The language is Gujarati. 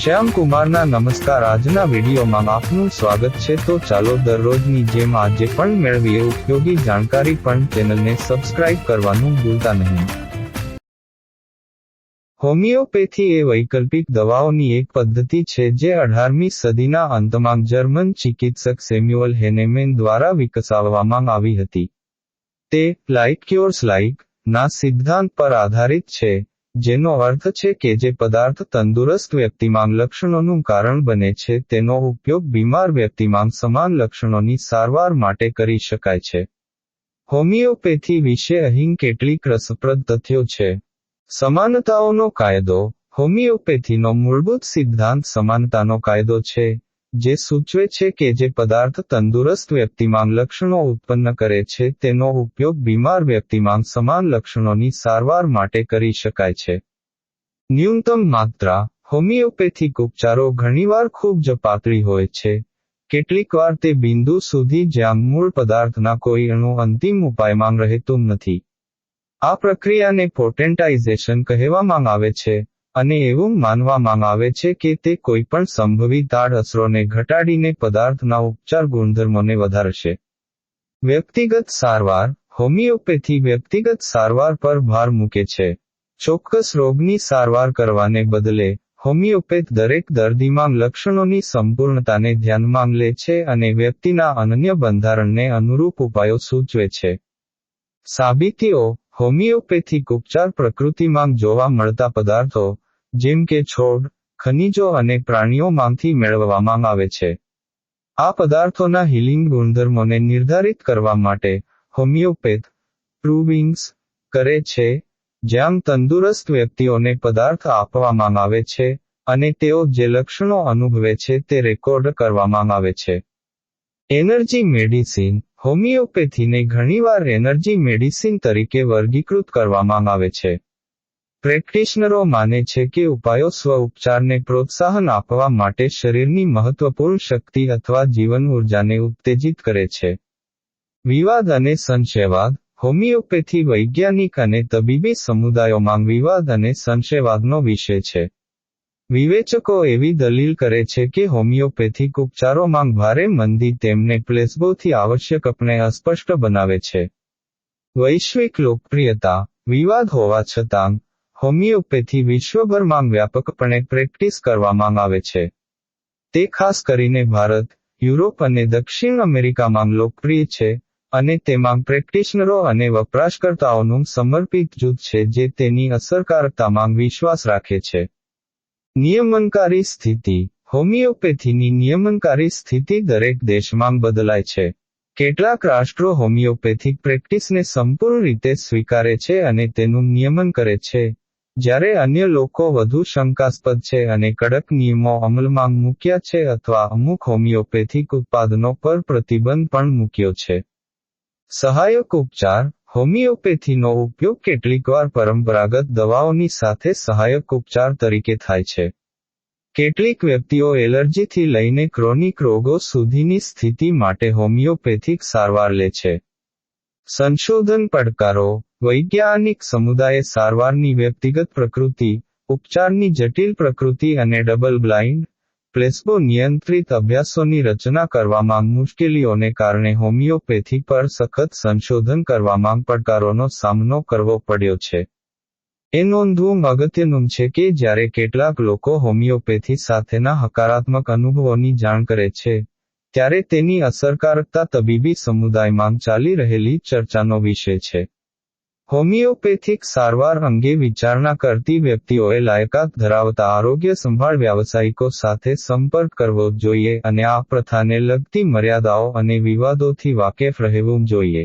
શ્યામ કુમારના નમસ્કાર આજના વિડીયોમાં આપનું સ્વાગત છે. તો ચાલો દરરોજની જેમ આજે પણ મેળવીએ ઉપયોગી જાણકારી પણ ચેનલને સબસ્ક્રાઇબ કરવાનું ભૂલતા નહીં. હોમિયોપેથી એ વૈકલ્પિક દવાઓની એક પદ્ધતિ છે જે અઢારમી સદીના અંતમાં જર્મન ચિકિત્સક સેમ્યુઅલ હેનેમેન દ્વારા વિકસાવવામાં આવી હતી. તે લાઇક ક્યોર્સ લાઇક ના સિદ્ધાંત પર આધારિત છે. જેનો અર્થ છે કે જે પદાર્થ તંદુરસ્ત વ્યક્તિમાં લક્ષણોનું કારણ બને છે, તેનો ઉપયોગ બીમાર વ્યક્તિમાં સમાન લક્ષણોની સારવાર માટે કરી શકાય છે. હોમિયોપેથી વિશે અહીં કેટલીક રસપ્રદ તથ્યો છે. સમાનતાઓનો કાયદો. હોમિયોપેથીનો મૂળભૂત સિદ્ધાંત સમાનતાનો કાયદો છે. જે સૂચવે છે કે જે પદાર્થ તંદુરસ્ત વ્યક્તિમાં લક્ષણો ઉત્પન્ન કરે છે, તેનો ઉપયોગ બીમાર વ્યક્તિમાં સમાન લક્ષણોની સારવાર માટે કરી શકાય છે. ન્યૂનતમ માત્રા, હોમિયોપેથિક ઉપચારો ઘણીવાર ખૂબ જ પાતળી હોય છે. કેટલીકવાર તે બિંદુ સુધી જ્યાં મૂળ પદાર્થના કોઈ અણુ અંતિમ ઉપાયમાં રહેતું નથી. આ પ્રક્રિયાને પોટેન્ટાઇઝેશન કહેવામાં આવે છે. અને એવું માનવામાં આવે છે કે તે કોઈપણ સંભવિત અસરોને ઘટાડીને પદાર્થના ઉપચાર ગુણધર્મોને વધારશે. વ્યક્તિગત સારવાર, હોમિયોપેથી વ્યક્તિગત સારવાર પર ભાર મૂકે છે. ચોક્કસ રોગની સારવાર કરવાને બદલે, હોમિયોપેથ દરેક દર્દીમાં લક્ષણોની સંપૂર્ણતાને ધ્યાનમાં લે છે અને વ્યક્તિના અનન્ય બંધારણને અનુરૂપ ઉપાયો સૂચવે છે. સાબિતીઓ, હોમિયોપેથિક ઉપચાર પ્રકૃતિમાં જોવા મળતા પદાર્થો જેમ કે છોડ, ખનિજો અને પ્રાણીઓમાંથી મેળવવામાં આવે છે. આ પદાર્થોના હિલિંગ ગુણધર્મોને નિર્ધારિત કરવા માટે હોમિયોપેથ, પ્રૂવિંગ્સ કરે છે, જ્યાં તંદુરસ્ત વ્યક્તિઓને પદાર્થ આપવામાં આવે છે અને તેઓ જે લક્ષણો અનુભવે છે તે રેકોર્ડ કરવામાં આવે છે. એનર્જી મેડિસિન, હોમિયોપેથીને ઘણીવાર એનર્જી મેડિસિન તરીકે વર્ગીકૃત કરવામાં આવે છે. પ્રેક્ટિશનરો માને છે કે ઉપાયો સ્વ ઉપચારને પ્રોત્સાહન આપવા માટે શરીરની મહત્વપૂર્ણ શક્તિ અથવા જીવન ઉર્જાને ઉત્તેજિત કરે છે. વિવાદ અને સંશયવાદ, હોમિયોપેથી વૈજ્ઞાનિક અને તબીબી સમુદાયોમાં વિવાદ અને સંશયવાદનો વિષય છે. વિવેચકો એવી દલીલ કરે છે કે હોમિયોપેથિક ઉપચારોમાં ભારે મંદી તેમને પ્લેસબોથી આવશ્યકપણે અસ્પષ્ટ બનાવે છે. વૈશ્વિક લોકપ્રિયતા, વિવાદ હોવા છતાં હોમિયોપેથી વિશ્વભરમાં વ્યાપકપણે પ્રેક્ટિસ કરવામાં આવે છે. તે ખાસ કરીને ભારત, યુરોપ અને દક્ષિણ અમેરિકામાં લોકપ્રિય છે અને તેમાં પ્રેક્ટિશનરો અને વપરાશકર્તાઓનું સમર્પિત જૂથ છે જે તેની અસરકારકતામાં વિશ્વાસ રાખે છે. નિયમનકારી સ્થિતિ હોમિયોપેથીની નિયમનકારી સ્થિતિ દરેક દેશમાં બદલાય છે. કેટલાક રાષ્ટ્રો હોમિયોપેથિક પ્રેક્ટિસને સંપૂર્ણ રીતે સ્વીકારે છે અને તેનું નિયમન કરે છે. જ્યારે અન્ય લોકો વધુ શંકાસ્પદ છે અને કડક નિયમો અમલમાં મૂક્યા છે અથવા અમુક હોમિયોપેથિક ઉત્પાદનો પર પ્રતિબંધ પણ મૂક્યો છે. સહાયક ઉપચાર. હોમિયોપેથીનો ઉપયોગ કેટલીકવાર પરંપરાગત દવાઓની સાથે સહાયક ઉપચાર તરીકે થાય છે. કેટલીક વ્યક્તિઓ એલર્જીથી લઈને ક્રોનિક રોગો સુધીની સ્થિતિ માટે હોમિયોપેથિક સારવાર લે છે. સંશોધન પડકારો. વૈજ્ઞાનિક સમુદાય સારવારની વ્યક્તિગત પ્રકૃતિ, ઉપચારની જટિલ પ્રકૃતિ અને ડબલ બ્લાઇન્ડ, પ્લેસ્બો નિયંત્રિત અભ્યાસોની રચના કરવામાં મુશ્કેલીઓને કારણે હોમિયોપેથી પર સખત સંશોધન કરવામાં પડકારોનો સામનો કરવો પડ્યો છે. એ નોંધવું અગત્યનું છે કે જ્યારે કેટલાક લોકો હોમિયોપેથી સાથેના હકારાત્મક અનુભવોની જાણ કરે છે, ત્યારે તેની અસરકારકતા તબીબી સમુદાયમાં ચાલી રહેલી ચર્ચાનો વિષય છે. હોમિયોપેથિક સારવાર અંગે વિચારણા કરતી વ્યક્તિઓએ લાયકાત ધરાવતા આરોગ્ય સંભાળ વ્યાવસાયિકો સાથે સંપર્ક કરવો જોઈએ અને આ પ્રથાને લગતી મર્યાદાઓ અને વિવાદોથી વાકેફ રહેવું જોઈએ.